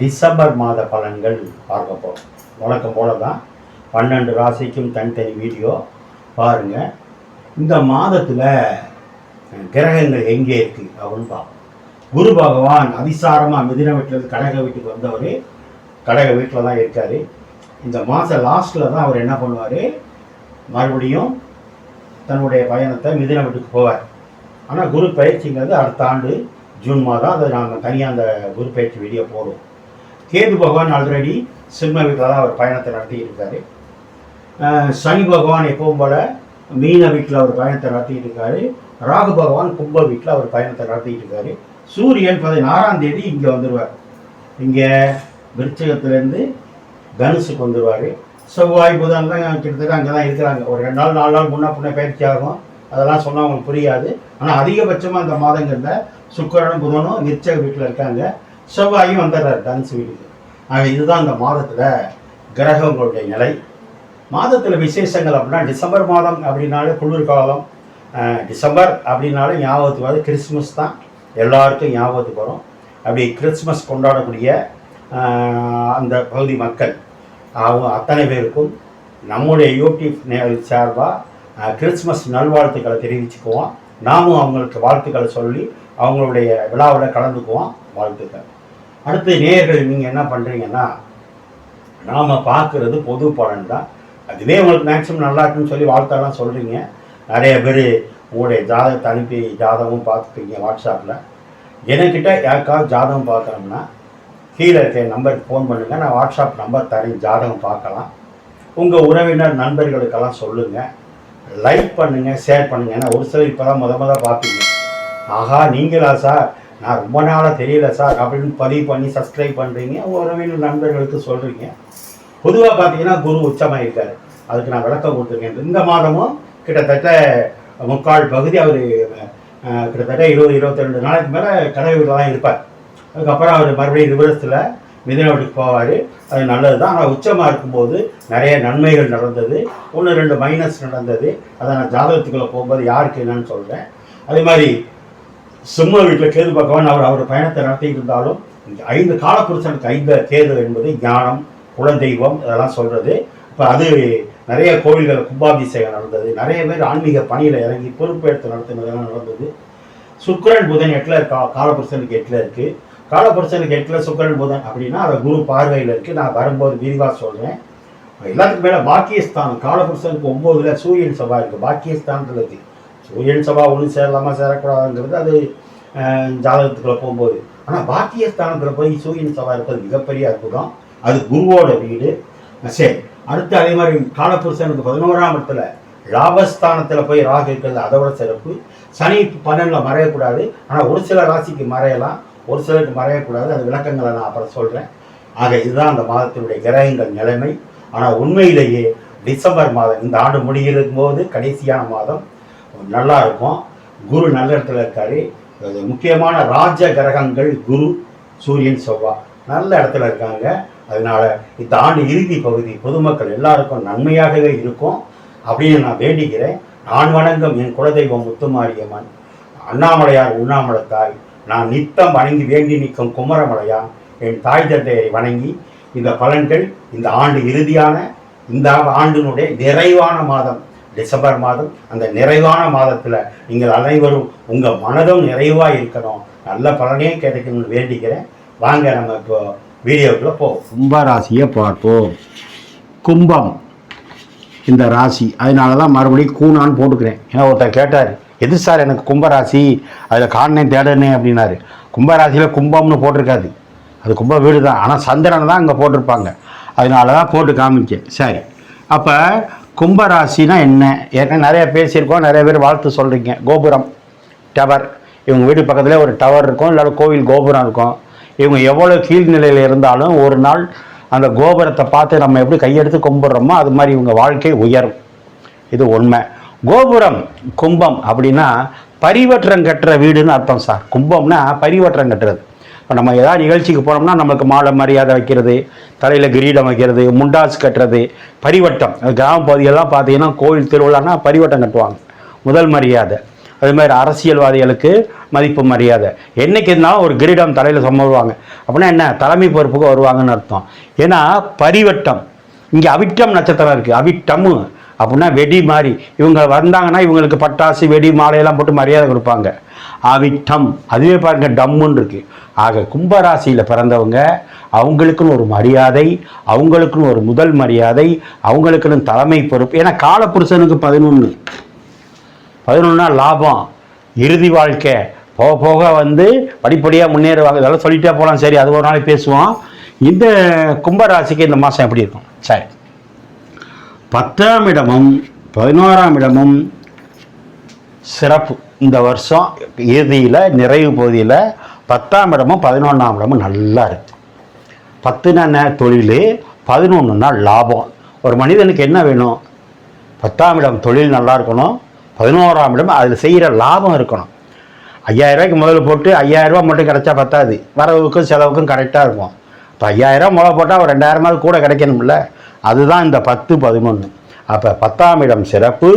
December மாத பலன்கள் பார்க்க போகிறோம் வழக்கம் போல தான் பன்னெண்டு ராசிக்கும் தனித்தனி வீடியோ பாருங்கள் இந்த மாதத்தில் கிரகங்கள் எங்கே இருக்குது அப்படின்னு பார்ப்போம். குரு பகவான் அதிசாரமாக மிதின வீட்டிலேருந்து கடக வீட்டுக்கு வந்தவர் கடக வீட்டில் தான் இருக்கார். இந்த மாதம் லாஸ்ட்டில் தான் அவர் என்ன பண்ணுவார்? மறுபடியும் தன்னுடைய பயணத்தை மிதின வீட்டுக்கு போவார். ஆனால் குரு பயிற்சிங்கிறது அடுத்த ஆண்டு ஜூன் மாதம் அதை நாங்கள் தனியாக அந்த குரு பயிற்சி வீடியோ போடுவோம். கேது பகவான் ஆல்ரெடி சிம்ம வீட்டில் தான் அவர் பயணத்தை நடத்திட்டு இருக்காரு சனி பகவான் எப்பவும் போல மீன வீட்டில் அவர் பயணத்தை நடத்திட்டு இருக்காரு ராகு பகவான் கும்ப வீட்டில் அவர் பயணத்தை நடத்திட்டு இருக்காரு சூரியன் பதினாறாம் தேதி இங்கே வந்துடுவார் இங்கே விருச்சகத்துலேருந்து தனுசுக்கு வந்துடுவார் செவ்வாய் புதன்லாம் கிட்டத்தட்ட அங்கே தான் இருக்கிறாங்க. ஒரு ரெண்டு நாள் நாலு நாள் முன்னே பின்ன பயிற்சி ஆகும். அதெல்லாம் சொன்னால் அவங்களுக்கு புரியாது. ஆனால் அதிகபட்சமாக அந்த மாதங்களில் சுக்கரனும் புதனும் விருச்சக வீட்டில் இருக்காங்க. செவ்வாயும் வந்துடுறாரு தனுசு வீடு ஆக இதுதான் அந்த மாதத்தில் கிரகங்களுடைய நிலை. மாதத்தில் விசேஷங்கள் அப்படின்னா டிசம்பர் மாதம் அப்படின்னாலே குளிர்காலம் டிசம்பர் அப்படின்னாலே ஞாபகத்துக்கு வரும் கிறிஸ்மஸ் தான். எல்லாருக்கும் ஞாபகத்துக்கு வரும். அப்படி கிறிஸ்மஸ் கொண்டாடக்கூடிய அந்த பகுதி மக்கள் அவங்க அத்தனை பேருக்கும் நம்முடைய யூடியூப் நேயல் சார்பாக கிறிஸ்மஸ் நல்வாழ்த்துக்களை தெரிவிச்சுக்குவோம். நாமும் அவங்களுக்கு வாழ்த்துக்களை சொல்லி அவங்களுடைய விழாவில் கலந்துக்குவோம். வாழ்த்துக்கள். அடுத்து நேயர்கள் நீங்கள் என்ன பண்ணுறீங்கன்னா நாம் பார்க்குறது பொது பலன் தான் அதுவே உங்களுக்கு மேக்ஸிமம் நல்லா இருக்குன்னு சொல்லி வாழ்த்தாலாம் சொல்கிறீங்க நிறைய பேர் உங்களுடைய ஜாதகத்தை அனுப்பி ஜாதகமும் பார்த்துப்பீங்க வாட்ஸ்அப்பில் என்கிட்ட யாருக்காவது ஜாதகம் பார்க்கணும்னா கீழே இருக்க நம்பருக்கு ஃபோன் பண்ணுங்கள் நான் வாட்ஸ்அப் நம்பர் தரேன் ஜாதகம் பார்க்கலாம். உங்கள் உறவினர் நண்பர்களுக்கெல்லாம் சொல்லுங்கள் லைக் பண்ணுங்கள் ஷேர் பண்ணுங்கள் ஏன்னா ஒரு சிலர் இப்போ தான் முத முத பார்ப்பீங்க. ஆஹா நீங்களா சார்? நான் ரொம்ப நாளாக தெரியல சார். அப்படின்னு பதிவு பண்ணி சப்ஸ்கிரைப் பண்ணுறீங்க உறவினர் நண்பர்களுக்கு சொல்கிறீங்க பொதுவாக பார்த்தீங்கன்னா குரு உச்சமாக இருக்கார் அதுக்கு நான் விளக்கம் கொடுத்துருக்கேன். இந்த மாதமும் கிட்டத்தட்ட முக்கால் பகுதி அவர் கிட்டத்தட்ட இருபது இருபத்தி ரெண்டு நாளைக்கு மேலே கடை வீட்டில் தான் இருப்பார். அதுக்கப்புறம் அவர் மறுபடியும் ரிவர்ஸில் மிதின வீட்டுக்கு போவார். அது நல்லது தான் ஆனால் உச்சமாக இருக்கும்போது நிறைய நன்மைகள் நடந்தது. ஒன்று ரெண்டு மைனஸ் நடந்தது. அதை நான் ஜாதகத்துக்குள்ளே போகும்போது யாருக்கு என்னன்னு சொல்கிறேன் அதே மாதிரி சிம்ம வீட்டில் கேது பகவான் அவர் அவர் பயணத்தை நடத்திட்டு இருந்தாலும் ஐந்து காலப்புருஷனுக்கு ஐந்து தேர்தல் என்பது ஞானம் குலதெய்வம் இதெல்லாம் சொல்கிறது இப்போ அது நிறைய கோவில்கள் கும்பாபிஷேகம் நடந்தது. நிறைய பேர் ஆன்மீக பணியில் இறங்கி பொறுப்பேற்று நடத்தினதெல்லாம் நடந்தது. சுக்கரன் புதன் எட்டில் கா காலபுருஷனுக்கு எட்டில் இருக்குது காலபுருஷனுக்கு எட்டில் சுக்கரன் புதன் அப்படின்னா அதை குரு பார்வையில் இருக்குது நான் வரும்போது விரிவாக சொல்கிறேன் எல்லாத்துக்கும் மேலே பாக்கியஸ்தான் காலபுருஷனுக்கு ஒம்போதில் சூரியன் சபா இருக்குது பாக்கியஸ்தான்றது இருக்குது சூரியன் சபா ஒன்று சேரலாமா சேரக்கூடாதுங்கிறது அது ஜாதகத்துக்குள்ளே ஜாதகத்துக்குள்ள போகும்போது. ஆனால் பாத்திய ஸ்தானத்தில் போய் சூரியன் சபா இருப்பது மிகப்பெரிய அற்புதம். அது குருவோட வீடு. சரி. அடுத்து அதே மாதிரி காலபுருஷனுக்கு பதினோராம் இடத்துல லாபஸ்தானத்தில் போய் ராகு இருக்கிறது அதோட சிறப்பு. சனி பன்னெண்டில் மறையக்கூடாது. ஆனால் ஒரு சில ராசிக்கு மறையலாம். ஒரு சிலருக்கு மறையக்கூடாது. அது விளக்கங்களை நான் அப்புறம் சொல்கிறேன் ஆக இதுதான் அந்த மாதத்தினுடைய கிரகங்கள் நிலைமை. ஆனால் உண்மையிலேயே டிசம்பர் மாதம் இந்த ஆண்டு முடிகிறதும் போது கடைசியான மாதம். நல்லா இருக்கும். குரு நல்ல இடத்துல இருக்காரு. முக்கியமான ராஜ கிரகங்கள் குரு சூரியன் செவ்வாய் நல்ல இடத்துல இருக்காங்க. அதனால இந்த ஆண்டு இறுதி பகுதி பொதுமக்கள் எல்லாருக்கும் நன்மையாகவே இருக்கும். அப்படின்னு நான் வேண்டிக்கிறேன். நான் வணங்கும் என் குலதெய்வம் முத்துமாரியம்மன். அண்ணாமலையார் உண்ணாமலத்தாய். நான் நித்தம் வணங்கி வேண்டி நிற்கும் குமரமலையான். என் தாய் தந்தையை வணங்கி இந்த பலன்கள் இந்த ஆண்டு இறுதியான இந்த ஆண்டினுடைய நிறைவான மாதம். டிசம்பர் மாதம் அந்த நிறைவான மாதத்தில் நீங்கள் அனைவரும் உங்கள் மனதும் நிறைவாக இருக்கணும். நல்ல பலனையும் கிடைக்கணும்னு வேண்டிக்கிறேன். வாங்க நம்ம இப்போ வீடியோக்குள்ளே போ கும்பராசியை பார்ப்போம். கும்பம் இந்த ராசி. அதனால தான் மறுபடியும் கூணான்னு போட்டுக்கிறேன். ஏன்னா ஒருத்தர் கேட்டார் எது சார் எனக்கு கும்பராசி? அதில் காணனே தேடனே அப்படின்னாரு. கும்பராசியில் கும்பம்னு போட்டிருக்காது. அது கும்ப வீடு தான் ஆனால் சந்திரன் தான் அங்கே போட்டிருப்பாங்க. அதனால தான் போட்டு காமிச்சேன். சரி. அப்போ கும்பராசினா என்ன? ஏற்கனவே நிறைய பேசியிருக்கோம் நிறைய பேர் வாழ்த்து சொல்கிறீங்க கோபுரம் டவர். இவங்க வீடு பக்கத்தில் ஒரு டவர் இருக்கும் இல்லாத கோவில் கோபுரம் இருக்கும். இவங்க எவ்வளோ கீழ்நிலையில் இருந்தாலும் ஒரு நாள் அந்த கோபுரத்தை பார்த்து நம்ம எப்படி கையெடுத்து கும்பிட்றோமோ அது மாதிரி இவங்க வாழ்க்கை உயரும். இது உண்மை. கோபுரம் கும்பம் அப்படின்னா பரிவற்றம் கட்டுற வீடுன்னு அர்த்தம் சார். கும்பம்னா பரிவற்றம் கட்டுறது. இப்போ நம்ம ஏதாவது நிகழ்ச்சிக்கு போனோம்னா நம்மளுக்கு மாலை மரியாதை வைக்கிறது தலையில் கிரீடம் வைக்கிறது முண்டாஸ் கட்டுறது பரிவட்டம். கிராம பகுதியெல்லாம் பார்த்தீங்கன்னா கோயில் திருவிழான்னா பரிவட்டம் கட்டுவாங்க. முதல் மரியாதை. அது மாதிரி அரசியல்வாதிகளுக்கு மதிப்பு மரியாதை. என்றைக்கு இருந்தாலும் ஒரு கிரீடம் தலையில் சம்பவாங்க அப்படின்னா என்ன? தலைமை பொறுப்புக்கு வருவாங்கன்னு அர்த்தம். ஏன்னா பரிவட்டம். இங்கே அவிட்டம் நட்சத்திரம் இருக்குது அவிட்டமு. அப்படின்னா வெடி மாதிரி இவங்க வந்தாங்கன்னா இவங்களுக்கு பட்டாசு வெடி மாலையெல்லாம் போட்டு மரியாதை கொடுப்பாங்க. அவிட்டம் அதுவே பாருங்க டம்முன்னு இருக்கு. ஆக கும்பராசியில் பிறந்தவங்க அவங்களுக்குன்னு ஒரு மரியாதை அவங்களுக்குன்னு ஒரு முதல் மரியாதை அவங்களுக்குன்னு தலைமை பொறுப்பு. ஏன்னா காலப்புருஷனுக்கு பதினொன்று பதினொன்னா லாபம். இறுதி வாழ்க்கை. போக போக வந்து படிப்படியாக முன்னேறுவாங்க. இதெல்லாம் சொல்லிட்டே போகலாம் சரி அது ஒரு நாளைக்கு பேசுவோம். இந்த கும்பராசிக்கு இந்த மாதம் எப்படி இருக்கும்? சரி. பத்தாம் இடமும் பதினோராம் இடமும் சிறப்பு. இந்த வருஷம் இறுதியில் நிறைவு பகுதியில் பத்தாம் இடமும் பதினொன்றாம் இடமும் நல்லா இருக்கு. பத்துனா தொழில். பதினொன்றுனா லாபம். ஒரு மனிதனுக்கு என்ன வேணும்? பத்தாம் இடம் தொழில் நல்லா இருக்கணும். பதினோராம் இடம் அதில் செய்கிற லாபம் இருக்கணும். ஐயாயிரரூவாய்க்கு முதல்ல போட்டு ஐயாயிரம் மட்டும் கிடைச்சா பத்தாது. வரவுக்கும் செலவுக்கும் கரெக்டாக இருக்கும். இப்போ ஐயாயிரரூவா முதல் போட்டால் ஒரு ரெண்டாயிரமாவது கூட கிடைக்கணும்ல. அதுதான் இந்த பத்து பதினொன்று அப்போ பத்தாம் இடம் சிறப்பு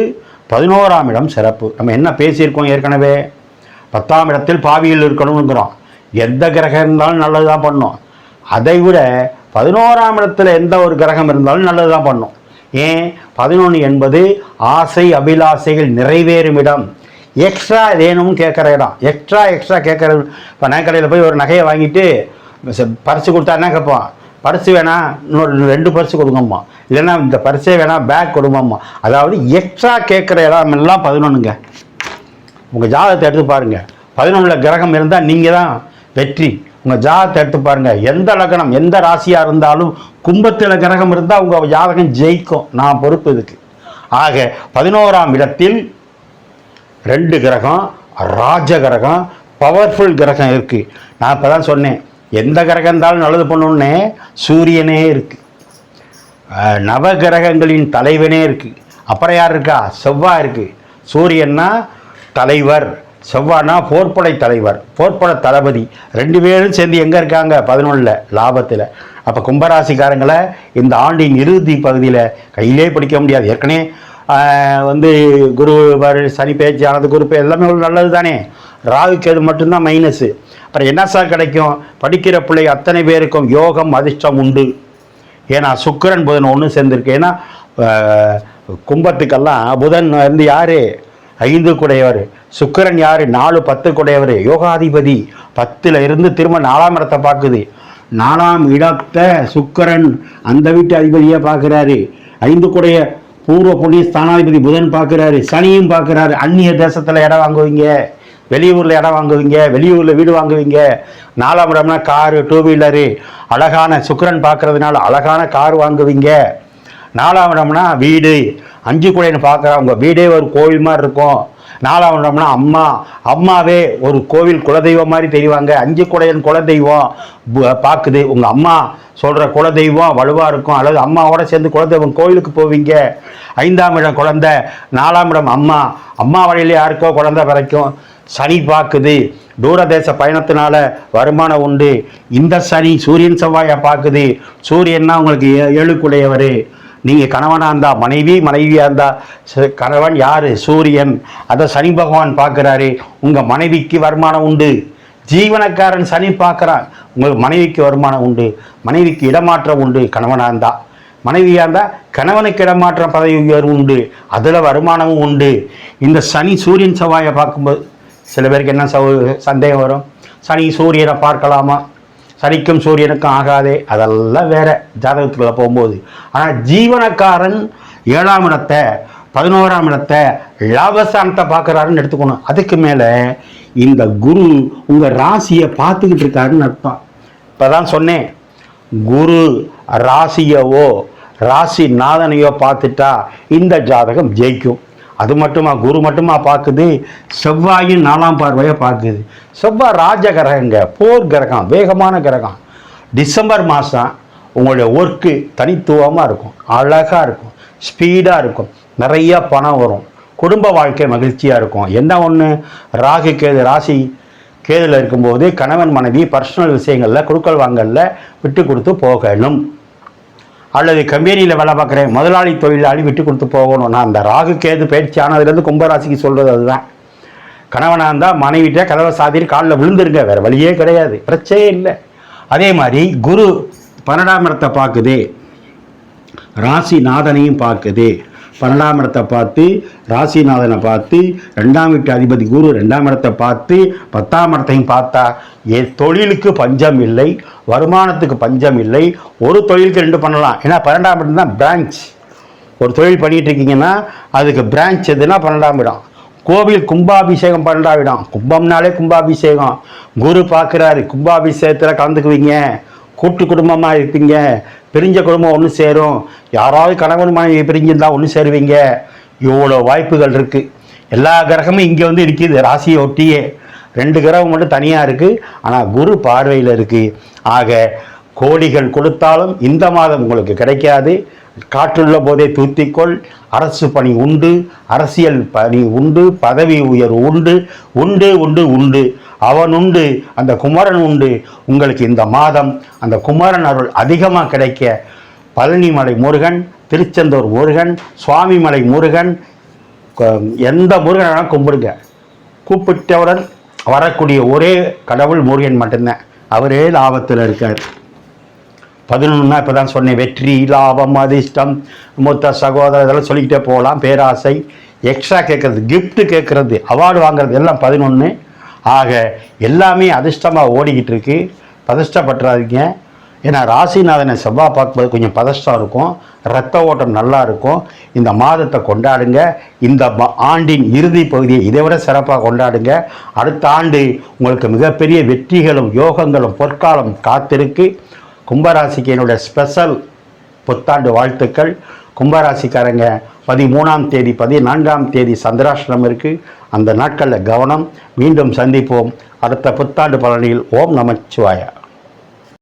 பதினோராம் இடம் சிறப்பு. நம்ம என்ன பேசியிருக்கோம் ஏற்கனவே? பத்தாம் இடத்தில் பாவியில் இருக்கணுங்கிறோம் எந்த கிரகம் இருந்தாலும் நல்லது தான் பண்ணும். அதை விட பதினோராம் இடத்துல எந்த ஒரு கிரகம் இருந்தாலும் நல்லது தான் பண்ணும். ஏன்? பதினொன்று என்பது ஆசை அபிலாசைகள் நிறைவேறும் இடம். எக்ஸ்ட்ரா வேணும்னு கேட்குற இடம். எக்ஸ்ட்ரா எக்ஸ்ட்ரா கேட்குற இப்போ நகைக்கடையில் போய் ஒரு நகையை வாங்கிட்டு பறித்து கொடுத்தாருன்னா கேட்பான்? பரிசு வேணாம் இன்னொரு ரெண்டு பரிசு கொடுங்கம்மா. இல்லைன்னா இந்த பரிசே வேணாம் பேக் கொடுங்கம்மா. அதாவது எக்ஸ்ட்ரா கேட்குற இடம் எல்லாம் பதினொன்றுங்க உங்கள் ஜாதகத்தை எடுத்து பாருங்கள் பதினொன்றில் கிரகம் இருந்தால் நீங்கள் தான் வெற்றி. உங்கள் ஜாதகத்தை எடுத்து பாருங்கள் எந்த லக்னம் எந்த ராசியாக இருந்தாலும் கும்பத்தில் கிரகம் இருந்தால் உங்கள் ஜாதகம் ஜெயிக்கும். நான் பொறுப்பு இதுக்கு. ஆக பதினோராம் இடத்தில் ரெண்டு கிரகம் ராஜ கிரகம் பவர்ஃபுல் கிரகம் இருக்குது நான் இப்போ தான் சொன்னேன். எந்த கிரகம் இருந்தாலும் நல்லது பண்ணணுன்னே சூரியனே இருக்குது நவ கிரகங்களின் தலைவனே இருக்குது அப்புறம் யார் இருக்கா? செவ்வாய் இருக்குது சூரியன்னா தலைவர். செவ்வாய்னா போர்ப்படை தலைவர் போர்ப்படை தளபதி. ரெண்டு பேரும் சேர்ந்து எங்கே இருக்காங்க? பதினொன்றில் லாபத்தில். அப்போ கும்பராசிக்காரங்களை இந்த ஆண்டின் இறுதி பகுதியில் கையிலே பிடிக்க முடியாது. ஏற்கனவே வந்து குரு சனி பேச்சு ஆனது குரு எல்லாமே நல்லது தானே ராகுக்கு அது மட்டும்தான் மைனஸு அப்புறம் என்ன சார் கிடைக்கும்? படிக்கிற பிள்ளை அத்தனை பேருக்கும் யோகம் அதிர்ஷ்டம் உண்டு. ஏன்னா சுக்கிரன் புதன் ஒன்று சேர்ந்துருக்கு. ஏன்னா கும்பத்துக்கெல்லாம் புதன் வந்து யார்? ஐந்து குடையவர். சுக்கிரன் யார்? நாலு பத்து குடையவர். யோகாதிபதி. பத்தில் இருந்து திரும்ப நாலாம் இடத்தை பார்க்குது. நாலாம் இடத்தை சுக்கரன் அந்த வீட்டு அதிபதியை பார்க்குறாரு. ஐந்து குடைய பூர்வ புண்ணிய ஸ்தானாதிபதி புதன் பார்க்குறாரு. சனியும் பார்க்குறாரு. அந்நிய தேசத்தில் இடம் வாங்குவீங்க. வெளியூரில் இடம் வாங்குவீங்க வெளியூரில் வீடு வாங்குவீங்க. நாலாம் இடம்னா காரு டூ வீலரு அழகான சுக்கரன் பார்க்கறதுனால அழகான கார் வாங்குவீங்க. நாலாம் இடம்னா வீடு. அஞ்சு குழைன்னு பார்க்குறா உங்கள் வீடே ஒரு கோவில் மாதிரி இருக்கும். நாலாம் இடம்னா அம்மா. அம்மாவே ஒரு கோவில் குலதெய்வம் மாதிரி தெரிவாங்க. அஞ்சு குடையன் குலதெய்வம் பார்க்குது. உங்கள் அம்மா சொல்கிற குலதெய்வம் வலுவாக இருக்கும். அல்லது அம்மாவோட சேர்ந்து குலதெய்வம் கோவிலுக்கு போவீங்க. ஐந்தாம் இடம் குழந்தை. நாலாம் இடம் அம்மா. அம்மா வழியில் யாருக்கோ குழந்தை பிறக்கும். சனி பார்க்குது. தூரதேச பயணத்தினால வருமானம் உண்டு. இந்த சனி சூரியன் செவ்வாயை பார்க்குது. சூரியன்னா உங்களுக்கு ஏ- ஏழுக்குடையவர். நீங்கள் கணவனாக இருந்தால் மனைவி மனைவியாக இருந்தால் ச- கணவன் யார்? சூரியன். அதை சனி பகவான் பார்க்குறாரு. உங்கள் மனைவிக்கு வருமானம் உண்டு. ஜீவனக்காரன் சனி பார்க்குறான். உங்களுக்கு மனைவிக்கு வருமானம் உண்டு. மனைவிக்கு இடமாற்றம் உண்டு. கணவனாக இருந்தால் மனைவியாக இருந்தால் கணவனுக்கு இடமாற்றம் பதவி உயர்வு உண்டு. அதில் வருமானமும் உண்டு. இந்த சனி சூரியன் செவ்வாயை பார்க்கும்போது சில பேருக்கு என்ன சௌ சந்தேகம் வரும்? சனி சூரியனை பார்க்கலாமா? சனிக்கும் சூரியனுக்கும் ஆகாதே? அதெல்லாம் வேற ஜாதகத்துக்குள்ள போகும்போது. ஆனால் ஜீவனக்காரன் ஏழாம் இடத்தை பதினோராம் இடத்தை லாபஸ்தானத்தை பார்க்குறாருன்னு எடுத்துக்கணும். அதுக்கு மேலே இந்த குரு உங்கள் ராசியை பார்த்துக்கிட்டு இருக்காருன்னு அர்த்தம். இப்போ தான் சொன்னேன். குரு ராசியவோ ராசி நாதனையோ பார்த்துட்டா இந்த ஜாதகம் ஜெயிக்கும். அது மட்டுமா? குரு மட்டுமா பார்க்குது? செவ்வாயின் நாலாம் பார்வையை பார்க்குது. செவ்வாய் ராஜ கிரகங்க போர் கிரகம் வேகமான கிரகம். டிசம்பர் மாதம் உங்களுடைய ஒர்க்கு தனித்துவமாக இருக்கும். அழகாக இருக்கும். ஸ்பீடாக இருக்கும். நிறையா பணம் வரும். குடும்ப வாழ்க்கை மகிழ்ச்சியாக இருக்கும். என்ன ஒன்று ராகு கேது ராசி கேதில் இருக்கும்போது கணவன் மனைவி பர்சனல் விஷயங்களில் கொடுக்கல் வாங்கலில் விட்டு கொடுத்து போகணும். அல்லது கம்பெனியில் வேலை பார்க்குறேன் முதலாளி தொழிலாளி விட்டு கொடுத்து போகணும். நான் அந்த ராகு கேது பயிற்சி ஆனதுலேருந்து கும்பராசிக்கு சொல்கிறது அதுதான். கணவனாக இருந்தால் மனைவிட்ட கதவை சாதியில் காலில் விழுந்துருங்க வேறு வழியே கிடையாது. பிரச்சனையே இல்லை. அதே மாதிரி குரு பன்னெண்டாம் இடத்தை பார்க்குது. ராசிநாதனையும் பார்க்குது. பன்னெண்டாம் இடத்தை பார்த்து ராசிநாதனை பார்த்து ரெண்டாம் வீட்டு அதிபதி குரு ரெண்டாம் இடத்தை பார்த்து பத்தாம் இடத்தையும் பார்த்தா ஏ தொழிலுக்கு பஞ்சம் இல்லை வருமானத்துக்கு பஞ்சம் இல்லை ஒரு தொழிலுக்கு ரெண்டு பண்ணலாம். ஏன்னா பன்னெண்டாம் இடம் தான் பிரான்ச் ஒரு தொழில் பண்ணிகிட்டு இருக்கீங்கன்னா அதுக்கு பிரான்ச் எதுனா பன்னெண்டாம் இடம். கோவில் கும்பாபிஷேகம் பன்னெண்டாம் இடம். கும்பம்னாலே கும்பாபிஷேகம். குரு பார்க்குறாரு கும்பாபிஷேகத்தில் கலந்துக்குவீங்க. கூட்டு குடும்பமாக இருப்பீங்க. பிரிஞ்ச குடும்பம் ஒன்று சேரும். யாராவது கணவன் மனைவி பிரிஞ்சிருந்தா ஒன்று சேருவீங்க. இவ்வளோ வாய்ப்புகள் இருக்குது எல்லா கிரகமும் இங்கே வந்து இருக்குது ராசியை ஒட்டியே. ரெண்டு கிரகம் மட்டும் தனியாக இருக்குது ஆனால் குரு பார்வையில் இருக்குது ஆக கோடிகள் கொடுத்தாலும் இந்த மாதம் உங்களுக்கு கிடைக்காது. காற்றுள்ள போதே தூத்திக்கொள். அரசு பணி உண்டு. அரசியல் பணி உண்டு. பதவி உயர்வு உண்டு. உண்டு உண்டு உண்டு. அவன் உண்டு அந்த குமரன் உண்டு உங்களுக்கு இந்த மாதம் அந்த குமரன் அருள் அதிகமாக கிடைக்க. பழனிமலை முருகன் திருச்செந்தூர் முருகன் சுவாமிமலை முருகன் எந்த முருகன் வேணாலும் கும்பிடுங்க. கூப்பிட்டவுடன் வரக்கூடிய ஒரே கடவுள் முருகன் மட்டும்தான். அவரே லாபத்தில் இருக்கார். பதினொன்றுனா இப்போ தான் சொன்னேன் வெற்றி லாபம் அதிர்ஷ்டம் மூத்த சகோதரர் இதெல்லாம் சொல்லிக்கிட்டே போகலாம். பேராசை எக்ஸ்ட்ரா கேட்குறது கிஃப்ட்டு கேட்குறது அவார்டு வாங்குறது எல்லாம் பதினொன்று ஆக எல்லாமே அதிர்ஷ்டமாக ஓடிக்கிட்டு இருக்கு பதஷ்டப்பட்டுறாதீங்க. ஏன்னா ராசிநாதனை செவ்வாய் பார்க்கும்போது கொஞ்சம் பதஷ்டம் இருக்கும். ரத்த ஓட்டம் நல்லா இருக்கும். இந்த மாதத்தை கொண்டாடுங்க. இந்த ம- ஆண்டின் இறுதி பகுதியை இதை விட சிறப்பாக கொண்டாடுங்க. அடுத்த ஆண்டு உங்களுக்கு மிகப்பெரிய வெற்றிகளும் யோகங்களும் பொற்காலம் காத்திருக்கு. கும்பராசிக்கு என்னுடைய ஸ்பெஷல் புத்தாண்டு வாழ்த்துக்கள். கும்பராசிக்காரங்க பதிமூணாம் தேதி பதினான்காம் தேதி சந்திராஷ்டிரம் இருக்குது அந்த நாட்களில் கவனம் மீண்டும் சந்திப்போம். அடுத்த புத்தாண்டு பழனியில் ஓம் நமச்சிவாயா.